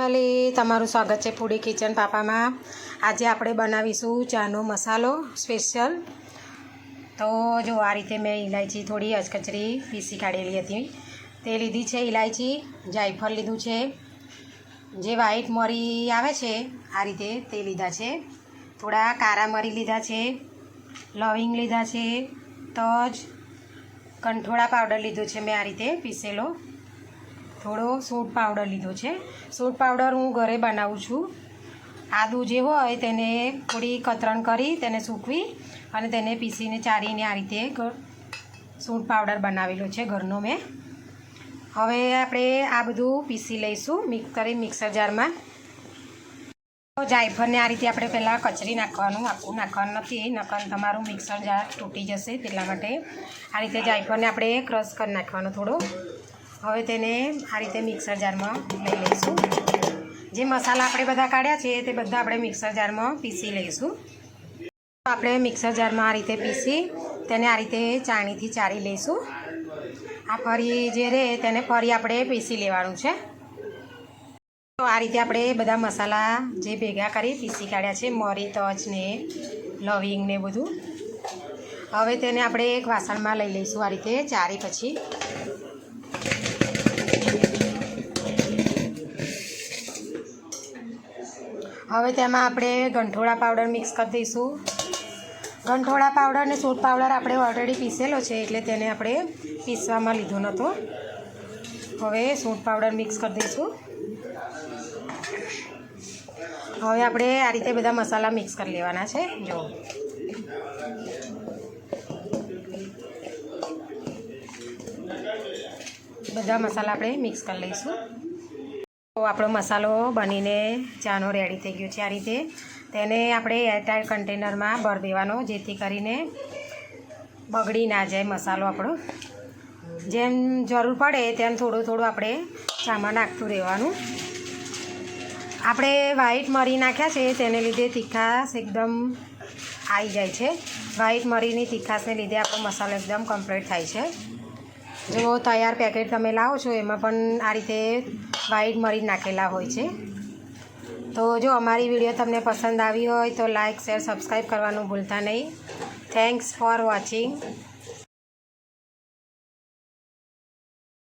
Family તમારું સ્વાગત છે પૂડી કિચન પાપામાં. આજે આપણે બનાવીશું ચાનો મસાલો સ્પેશિયલ. તો જો આ રીતે મેં ઇલાયચી થોડી અચકચરી પીસી કાઢેલી હતી. તે લીધી છે ઇલાયચી જાયફળ લીધું છે. જે વ્હાઈટ મરી આવે છે, આ રીતે તે લીધા છે. થોડા કારા મરી લીધા છે, લવિંગ લીધા છે, તજ, કંઠોળા પાવડર લીધો છે મેં આ રીતે પીસેલો. થોડો સૂટ પાવડર લીધો છે. સૂટ પાવડર હું ઘરે બનાવું છું. આદું જે હોય તેને થોડી કતરણ કરી, તેને સૂકવી અને તેને પીસીને ચારીને આ રીતે સૂંઠ પાવડર બનાવેલો છે ઘરનો મેં. હવે આપણે આ બધું પીસી લઈશું મિક્સ કરી મિક્સર જારમાં. જાયફળને આ રીતે આપણે પહેલાં કચરી નાખવાનું, આખું નાખવાનું નથી નખન તમારું મિક્સર જાર તૂટી જશે તેટલા માટે. આ રીતે જાયફળને આપણે ક્રશ કરી નાખવાનું થોડું. હવે તેને આ રીતે મિક્સર જારમાં લઈ લઈશું. જે મસાલા આપણે બધા કાઢ્યા છે તે બધા આપણે મિક્સર જારમાં પીસી લઈશું. આપણે મિક્સર જારમાં આ રીતે પીસી તેને આ રીતે ચાણીથી ચારી લઈશું. આ ફરી જે રહે તેને ફરી આપણે પીસી લેવાનું છે. તો આ રીતે આપણે બધા મસાલા જે ભેગા કરી પીસી કાઢ્યા છે, મરી, તજ ને લવિંગ ને બધું. હવે તેને આપણે એક વાસણમાં લઈ લઈશું આ રીતે ચારી પછી. હવે તેમાં આપણે ગંઠોળા પાવડર મિક્સ કરી દઈશું. ગંઠોળા પાવડર અને સૂટ પાવડર આપણે ઓલરેડી પીસેલો છે એટલે તેને આપણે પીસવામાં લીધો નહોતો હવે સૂટ પાવડર મિક્સ કરી દઈશું. હવે આપણે આ રીતે બધા મસાલા મિક્સ કરી લેવાના છે. જો. બધા મસાલા આપણે મિક્સ કરી લઈશું. આપણો મસાલો બનીને ચાનો રેડી થઈ ગયો છે આ રીતે. તેને આપણે એરટાઈટ કન્ટેનરમાં ભર દેવાનો, જેથી કરીને બગડી ના જાય મસાલો આપણો. જેમ જરૂર પડે તેમ થોડું થોડું આપણે ચામાં નાખતું રહેવાનું. આપણે વ્હાઈટ મરી નાખ્યા છે, તેને લીધે તીખાશ એકદમ આવી જાય છે. વ્હાઈટ મરીની તીખાશને લીધે આપણો મસાલો એકદમ કમ્પ્લીટ થાય છે. જો તૈયાર પેકેટ તમે લાવો છો, એમાં પણ આ રીતે વ્હાઈટ મરી નાખેલા હોય છે. તો જો અમારી વીડિયો તમને પસંદ આવી હોય તો લાઇક શેર સબસ્ક્રાઈબ કરવાનું ભૂલતા નહીં. Thanks for watching